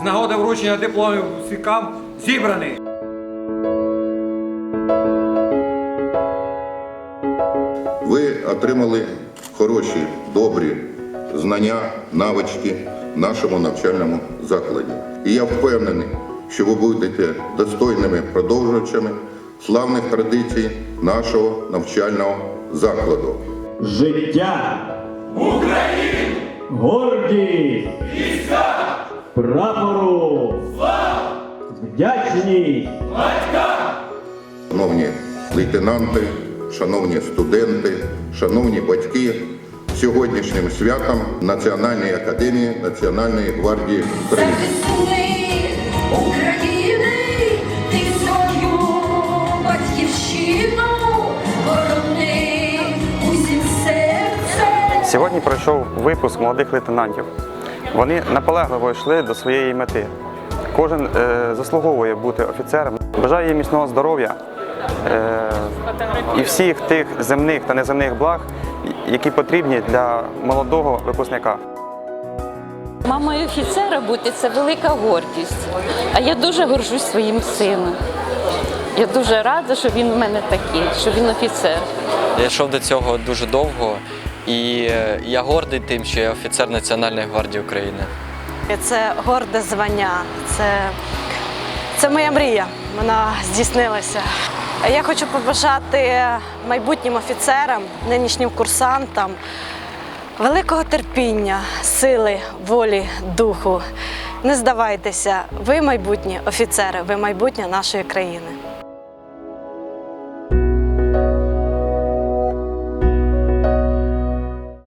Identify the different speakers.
Speaker 1: з нагоди вручення дипломів випускникам зібраний.
Speaker 2: Ви отримали хороші, добрі знання, навички в нашому навчальному закладі. І я впевнений, що ви будете достойними продовжувачами славних традицій нашого навчального закладу.
Speaker 3: Життя України! Гордість! Війська! Прапору! Слава! Вдячність!
Speaker 2: Шановні лейтенанти, шановні студенти, шановні батьки, сьогоднішнім святом Національної академії Національної гвардії України.
Speaker 4: Сьогодні пройшов випуск молодих лейтенантів. Вони наполегливо йшли до своєї мети. Кожен е, заслуговує бути офіцером. Бажаю їм міцного здоров'я е, і всіх тих земних та неземних благ, які потрібні для молодого випускника.
Speaker 5: Мамою офіцера бути це велика гордість. А я дуже горжусь своїм сином. Я дуже рада, що він у мене такий, що він офіцер.
Speaker 6: Я йшов до цього дуже довго, і е, я гордий тим, що я офіцер Національної гвардії України.
Speaker 7: Це горде звання, це, це моя мрія. Вона здійснилася. Я хочу побажати майбутнім офіцерам, нинішнім курсантам великого терпіння, сили, волі, духу. Не здавайтеся, ви майбутні офіцери, ви майбутнє нашої країни.